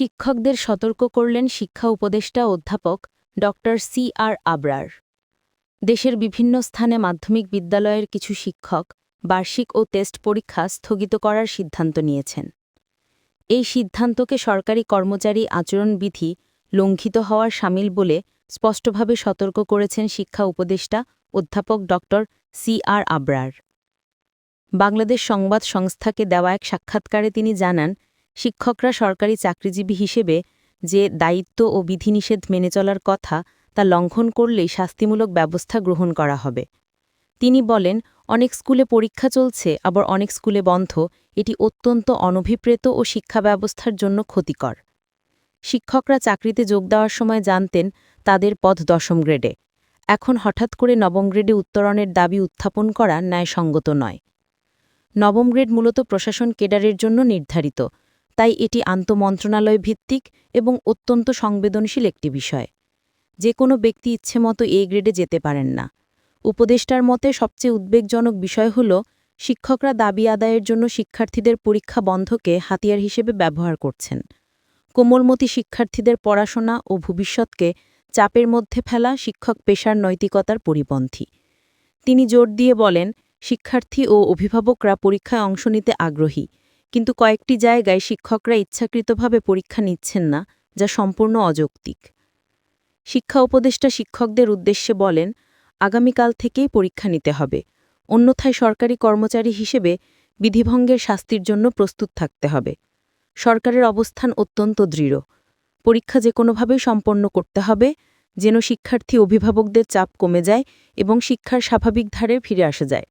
শিক্ষকদের সতর্ক করলেন শিক্ষা উপদেষ্টা অধ্যাপক ড. C R Abrar. দেশের বিভিন্ন স্থানে মাধ্যমিক বিদ্যালয়ের কিছু শিক্ষক বার্ষিক ও টেস্ট পরীক্ষা স্থগিত করার সিদ্ধান্ত নিয়েছেন। এই সিদ্ধান্তকে সরকারি কর্মচারী আচরণবিধি লঙ্ঘিত হওয়ার সামিল বলে স্পষ্টভাবে সতর্ক করেছেন শিক্ষা উপদেষ্টা অধ্যাপক ড. C R Abrar. বাংলাদেশ সংবাদ সংস্থাকে দেওয়া এক সাক্ষাৎকারে তিনি জানান শিক্ষকরা সরকারি চাকরিজীবী হিসেবে যে দায়িত্ব ও বিধিনিষেধ মেনে চলার কথা তা লঙ্ঘন করলেই শাস্তিমূলক ব্যবস্থা গ্রহণ করা হবে। তিনি বলেন, অনেক স্কুলে পরীক্ষা চলছে, আবার অনেক স্কুলে বন্ধ। এটি অত্যন্ত অনভিপ্রেত ও শিক্ষা ব্যবস্থার জন্য ক্ষতিকর। শিক্ষকরা চাকরিতে যোগ দেওয়ার সময় জানতেন তাদের পদ দশম গ্রেডে। এখন হঠাৎ করে নবম গ্রেডে উত্তরণের দাবি উত্থাপন করা ন্যায়সঙ্গত নয়। নবম গ্রেড মূলত প্রশাসন কেডারের জন্য নির্ধারিত। তাই এটি আন্তমন্ত্রণালয় ভিত্তিক এবং অত্যন্ত সংবেদনশীল একটি বিষয়। যে কোনো ব্যক্তি ইচ্ছেমতো এ গ্রেডে যেতে পারেন না। উপদেষ্টার মতে, সবচেয়ে উদ্বেগজনক বিষয় হল, শিক্ষকরা দাবি আদায়ের জন্য শিক্ষার্থীদের পরীক্ষা বন্ধকে হাতিয়ার হিসেবে ব্যবহার করছেন। কোমলমতি শিক্ষার্থীদের পড়াশোনা ও ভবিষ্যৎকে চাপের মধ্যে ফেলা শিক্ষক পেশার নৈতিকতার পরিপন্থী। তিনি জোর দিয়ে বলেন, শিক্ষার্থী ও অভিভাবকরা পরীক্ষায় অংশ নিতে আগ্রহী। কিন্তু কয়েকটি জায়গায় শিক্ষকরা ইচ্ছাকৃতভাবে পরীক্ষা নিচ্ছেন না, যা সম্পূর্ণ অযৌক্তিক। শিক্ষা উপদেষ্টা শিক্ষকদের উদ্দেশ্যে বলেন, আগামীকাল থেকেই পরীক্ষা নিতে হবে। অন্যথায় সরকারি কর্মচারী হিসেবে বিধিভঙ্গের শাস্তির জন্য প্রস্তুত থাকতে হবে। সরকারের অবস্থান অত্যন্ত দৃঢ়। পরীক্ষা যে কোনোভাবেই সম্পন্ন করতে হবে, যেন শিক্ষার্থী অভিভাবকদের চাপ কমে যায় এবং শিক্ষার স্বাভাবিক ধারে ফিরে আসা যায়।